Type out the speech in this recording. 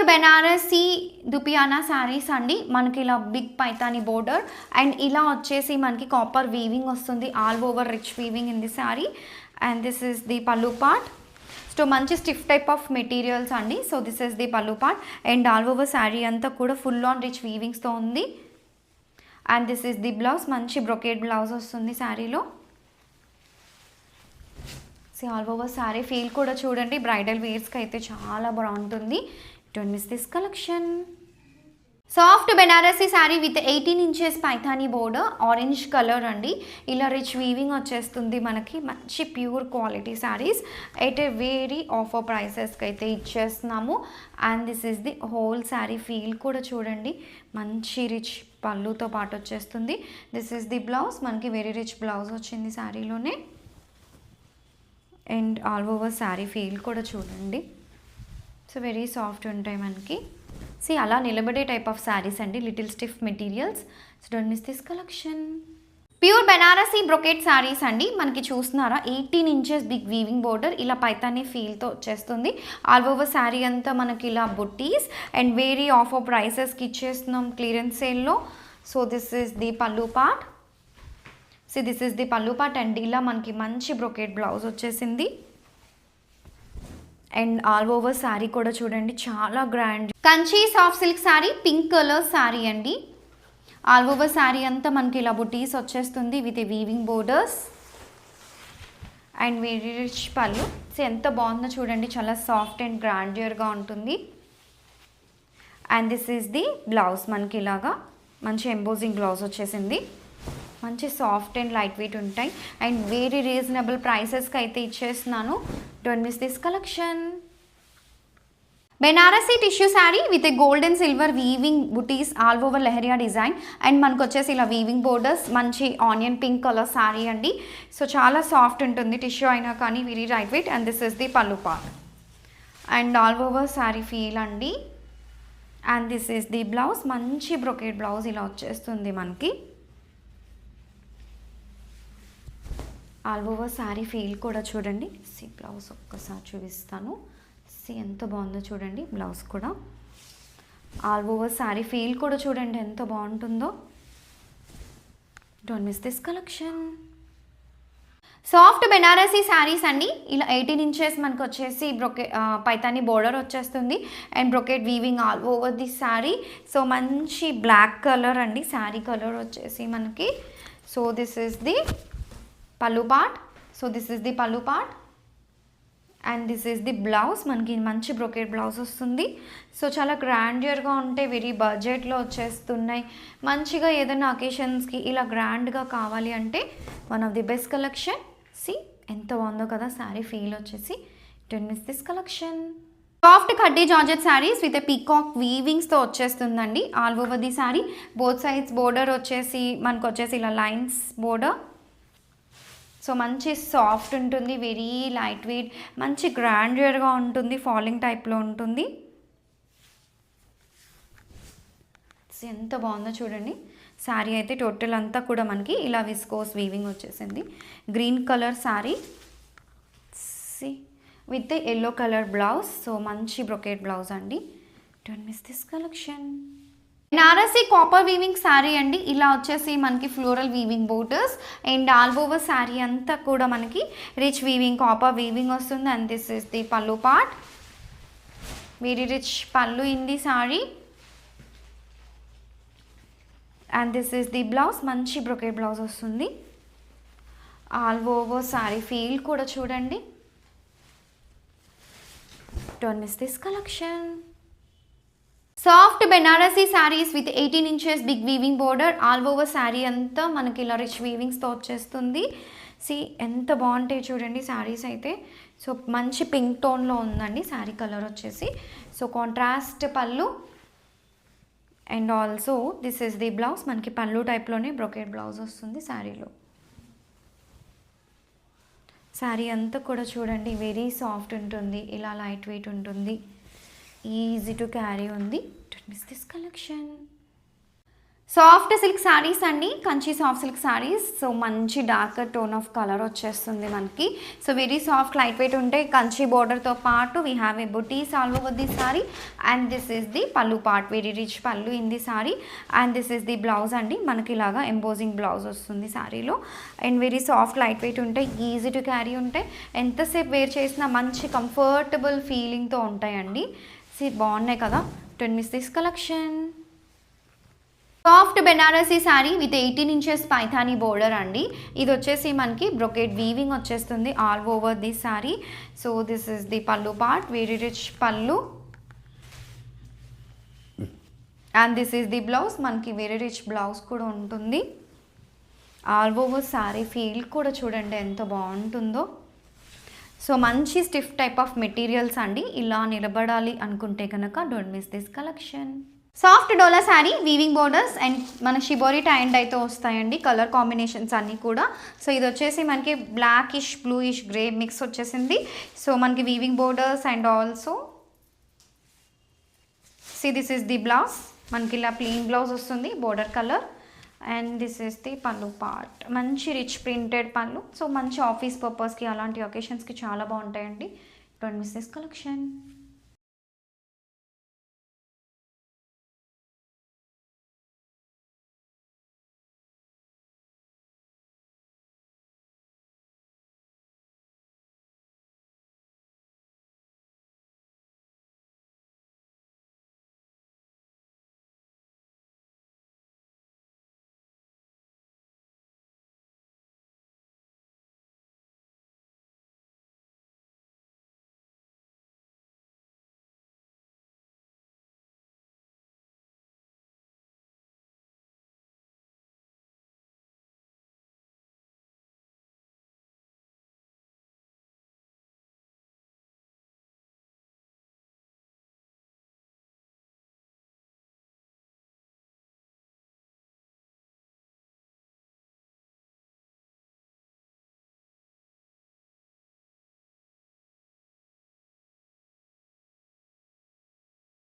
Pure Banarasi దుపియానా saris అండి. మనకి ఇలా బిగ్ పైతాని బోర్డర్ అండ్ ఇలా వచ్చేసి మనకి కాపర్ వీవింగ్ వస్తుంది. All over rich weaving in the sari and this is the pallu part so మంచి స్టిఫ్ టైప్ ఆఫ్ మెటీరియల్స్ అండి. So this is the pallu part and all over sari అంతా కూడా full on rich వీవింగ్స్తో ఉంది. And this is the blouse మంచి brocade blouse వస్తుంది శారీలో so all over sari feel కూడా చూడండి. బ్రైడల్ వేర్స్కి అయితే చాలా బాగుంటుంది. Don't miss this collection soft Banarasi sari with eighteen inches Paithani border orange colour అండి ఇలా రిచ్ వీవింగ్ వచ్చేస్తుంది మనకి. మంచి ప్యూర్ క్వాలిటీ శారీస్ అయితే వేరీ ఆఫర్ ప్రైసెస్కి అయితే ఇచ్చేస్తున్నాము. And this is the whole sari feel కూడా చూడండి. మంచి రిచ్ పళ్ళుతో పాటు వచ్చేస్తుంది. దిస్ ఇస్ ది బ్లౌజ్ మనకి వెరీ రిచ్ బ్లౌజ్ వచ్చింది శారీలోనే and all over sari feel కూడా చూడండి. సో వెరీ సాఫ్ట్ ఉంటాయి మనకి. సి అలా నిలబడే టైప్ ఆఫ్ శారీస్ అండి. Little stiff materials so don't miss this collection pure Banarasi brocade saris అండి. మనకి చూస్తున్నారా? Eighteen inches big weaving border ఇలా పైతానే ఫీల్తో వచ్చేస్తుంది. ఆల్ ఓవర్ శారీ అంతా మనకి ఇలా బుట్టీస్. అండ్ వేరీ ఆఫర్ ప్రైసెస్కి ఇచ్చేస్తున్నాం క్లియరెన్స్ సేల్లో so this is the pallu part so this is the pallu part and ఇలా మనకి మంచి బ్రొకెట్ బ్లౌజ్ వచ్చేసింది. అండ్ ఆల్ ఓవర్ శారీ కూడా చూడండి చాలా grand Kanchi soft silk sari pink colour sari అండి. ఆల్ ఓవర్ శారీ అంతా మనకి ఇలా బుటీస్ వచ్చేస్తుంది with weaving borders and very rich pallu. So ఎంత బాగుందో చూడండి చాలా సాఫ్ట్ అండ్ గ్రాండియర్గా ఉంటుంది. And this is the blouse మనకి ఇలాగా. మంచి ఎంబోజింగ్ బ్లౌజ్ వచ్చేసింది. మంచి సాఫ్ట్ అండ్ లైట్ వెయిట్ ఉంటాయి. అండ్ వెరీ రీజనబుల్ ప్రైసెస్కి అయితే ఇచ్చేస్తున్నాను. Don't miss this collection Banarasi tissue sari with a gold and silver weaving buttis all over leheriya design and మనకు వచ్చేసి ఇలా వీవింగ్ బోర్డర్స్ మంచి ఆనియన్ పింక్ కలర్ శారీ అండి. So చాలా సాఫ్ట్ ఉంటుంది టిష్యూ అయినా కానీ very light weight and this is the pallu part and all over sari feel అండి. And this is the blouse మంచి బ్రొకేట్ బ్లౌజ్ ఇలా వచ్చేస్తుంది మనకి. ఆల్ ఓవర్ శారీ ఫీల్ కూడా చూడండి. సి బ్లౌజ్ ఒక్కసారి చూపిస్తాను. సి ఎంత బాగుందో చూడండి బ్లౌజ్ కూడా. ఆల్ ఓవర్ శారీ ఫీల్ కూడా చూడండి ఎంత బాగుంటుందో. Don't miss this collection soft Banarasi saris అండి. ఇలా ఎయిటీన్ ఇంచెస్ మనకు వచ్చేసి బ్రొకే పైతాని బోర్డర్ వచ్చేస్తుంది. And brocade weaving all over the sari so మంచి బ్లాక్ కలర్ అండి. శారీ కలర్ వచ్చేసి మనకి. So this is the pallu part so this is the pallu part and this is the blouse మనకి మంచి brocade blouse వస్తుంది. So చాలా గ్రాండియర్గా ఉంటే very బడ్జెట్లో వచ్చేస్తున్నాయి. మంచిగా ఏదైనా అకేషన్స్కి ఇలా గ్రాండ్గా కావాలి అంటే one of the best collection see ఎంత బాగుందో కదా శారీ ఫీల్ వచ్చేసి. Then miss this collection soft కడ్డీ జార్జెట్ శారీస్ విత్ పీకాక్ వీవింగ్స్తో వచ్చేస్తుందండి. All over the sari both sides border వచ్చేసి మనకు వచ్చేసి ఇలా లైన్స్ బోర్డర్ సో మంచి సాఫ్ట్ ఉంటుంది వెరీ లైట్ వెయిట్ మంచి గ్రాండియర్గా ఉంటుంది ఫాలింగ్ టైప్లో ఉంటుంది. ఎంత బాగుందో చూడండి. శారీ అయితే టోటల్ అంతా కూడా మనకి ఇలా విస్కోస్ వీవింగ్ వచ్చేసింది. Green colour sari see with yellow colour blouse so మంచి బ్రొకేట్ బ్లౌజ్ అండి. డోంట్ మిస్ దిస్ కలెక్షన్ నారసీ కాపర్ వీవింగ్ శారీ అండి. ఇలా వచ్చేసి మనకి floral weaving borders and all over sari అంతా కూడా మనకి రిచ్ వీవింగ్ కాపర్ వీవింగ్ వస్తుంది. And this is the pallu part very rich pallu in the sari and this is the blouse మంచి బ్రొకెట్ బ్లౌజ్ వస్తుంది. ఆల్ ఓవర్ శారీ ఫీల్ కూడా చూడండి. Don't miss this collection soft Banarasi saris with eighteen inches big weaving border all over sari అంతా మనకి ఇలా rich వీవింగ్స్తో వచ్చేస్తుంది. C ఎంత బాగుంటాయి చూడండి శారీస్ అయితే. సో మంచి పింక్ టోన్లో ఉందండి శారీ కలర్ వచ్చేసి. So contrast pallu and also this is the blouse మనకి పళ్ళు టైప్లోనే బ్రొకెట్ బ్లౌజ్ వస్తుంది శారీలో. శారీ అంతా కూడా చూడండి వెరీ సాఫ్ట్ ఉంటుంది. ఇలా లైట్ వెయిట్ ఉంటుంది. ఈజీ టు క్యారీ ఉంది. Miss this collection soft silk saris అండి. Kanchi soft silk saris so మంచి డార్క్ టోన్ ఆఫ్ కలర్ వచ్చేస్తుంది మనకి. So very soft light weight ఉంటే కంచి బోర్డర్తో పాటు we have a butis all over the sari and this is the pallu part very rich pallu in the sari and this is the blouse అండి. మనకి ఇలాగా embossing blouse వస్తుంది సారీలో and very soft light weight ఉంటే easy to carry ఉంటాయి ఎంతసేపు wear చేసినా మంచి కంఫర్టబుల్ ఫీలింగ్తో ఉంటాయండి. సి బాగున్నాయి కదా. Then miss this collection soft Banarasi sari with eighteen inches Paithani border అండి. ఇది వచ్చేసి మనకి బ్రొకెట్ వీవింగ్ వచ్చేస్తుంది all over the sari so this is the pallu part very rich pallu and this is the blouse మనకి very rich blouse కూడా ఉంటుంది. All over sari feel కూడా చూడండి ఎంత బాగుంటుందో. సో మంచి స్టిఫ్ టైప్ ఆఫ్ మెటీరియల్స్ అండి. ఇలా నిలబడాలి అనుకుంటే కనుక don't miss this collection soft Dola sari weaving borders and మన షిబోరి టైండ్ అయితే వస్తాయండి. కలర్ కాంబినేషన్స్ అన్నీ కూడా. సో ఇది వచ్చేసి మనకి బ్లాకిష్ బ్లూయిష్ గ్రే మిక్స్ వచ్చేసింది. సో మనకి weaving borders and also see this is the blouse మనకి ఇలా ప్లెయిన్ బ్లౌజ్ వస్తుంది border colour and this is the pallu part మంచి రిచ్ ప్రింటెడ్ పళ్ళు సో మంచి ఆఫీస్ పర్పస్కి అలాంటి ఒకేషన్స్కి చాలా బాగుంటాయండి. Don't miss this collection